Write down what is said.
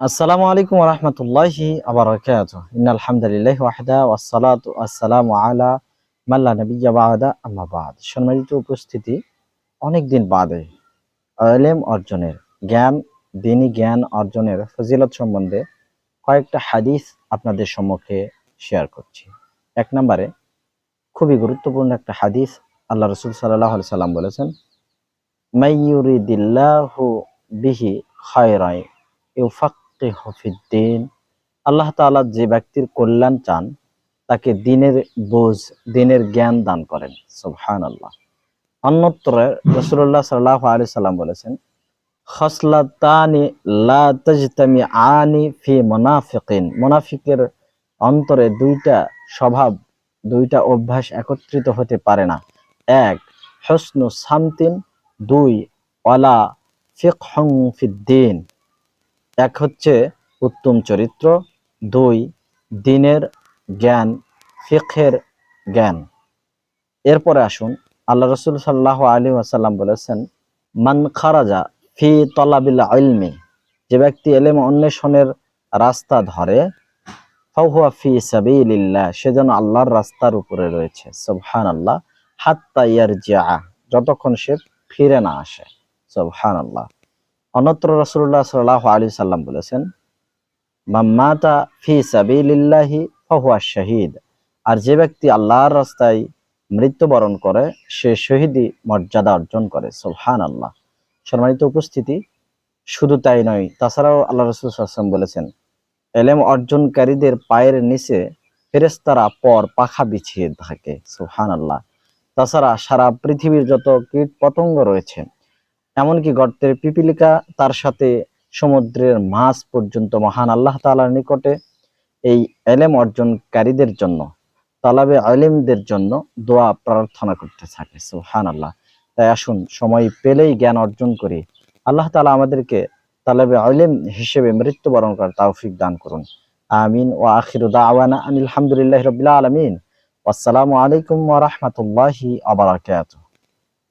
আসসালামু আলাইকুম রহমতুল্লাহি আবরাকাত ইন্নাল ওয়াহদা ওয়াসসালাতু ওয়াসসালামু আলা মাল্লা নবিয়্যা বাদা। আম্মাবাদ সম্মানিত উপস্থিতি, অনেক দিন বাদে এলেম অর্জনের জ্ঞান, দিনী জ্ঞান অর্জনের ফজিলত সম্বন্ধে কয়েকটা হাদিস আপনাদের সম্মুখে শেয়ার করছি। এক নম্বরে, খুবই গুরুত্বপূর্ণ একটা হাদিস আল্লাহ রসুল সাল্লাহ সাল্লাম বলেছেন, মাইয়ুরিদিল্লাহু বিহি খায়রাই ইউফাক্কিহু ফিদ্দিন আল্লাহ তাআলা যে ব্যক্তির কল্যাণ চান, তাকে দিনের বোঝ, দিনের জ্ঞান দান করেন। সুবহানাল্লাহ। অন্যত্র রাসূলুল্লাহ সাল্লাহ আলাইহি সাল্লাম বলেছেন, খসলাতানি আনি ফি মুনাফিকিন। মুনাফিকের অন্তরে দুইটা স্বভাব, দুইটা অভ্যাস একত্রিত হতে পারে না। এক, হসনু সামতিন। দুই, ওয়ালা ফিকহুম ফিদ্দিন। এক হচ্ছে উত্তম চরিত্র, দুই, দিনের জ্ঞান, ফিখের জ্ঞান। এরপরে আসুন, আল্লাহ রসুল সাল্লাহ আলী আসাল্লাম বলেছেন, মান খারাজা ফি তলাবিল ইলমি যে ব্যক্তি এলেম অন্বেষণের রাস্তা ধরে, ফাহুয়া ফি সাবিলিল্লাহ সে যেন আল্লাহর রাস্তার উপরে রয়েছে। সুবহান আল্লাহ হাত্তা ইয়ারজিআ, যতক্ষণ সে ফিরে না আসে। সুবহান আল্লাহ অনত্র রসুল্লাহ সাল্লাহ আলী সাল্লাম বলেছেন মাম্মাতা ফি সাবিলিল্লাহি ফাহুয়া শহীদ। আর যে ব্যক্তি আল্লাহর রাস্তায় মৃত্যুবরণ করে, সে শহীদি মর্যাদা অর্জন করে সুবহান আল্লাহ সম্মানিত উপস্থিতি, শুধু তাই নয়, তাছাড়াও আল্লাহ রসুল আসলাম বলেছেন, এলেম অর্জনকারীদের পায়ের নিচে ফেরেস্তারা পর পাখা বিছিয়ে থাকে সুবহান আল্লাহ তাছাড়া সারা পৃথিবীর যত কীট পতঙ্গ রয়েছে এমনকি গর্তের পিপিলিকা তার সাথে সমুদ্রের মাছ পর্যন্ত মহান আল্লাহ তাআলার নিকটে এই এলেম অর্জনকারীদের জন্য, তালাবে আলিমদের জন্য দোয়া প্রার্থনা করতে থাকে সুহান আল্লাহ তাই আসুন, সময় পেলেই জ্ঞান অর্জন করি। আল্লাহ তাআলা আমাদেরকে তালাবে আলিম হিসেবে মৃত্যুবরণ করার তাওফিক দান করুন। আমিন ও আখিরু দাওয়ানা আনিল হামদুলিল্লাহি রাব্বিল আলামিন। আসসালামু আলাইকুম ওয়া রাহমাতুল্লাহি ওয়া বারাকাতুহু।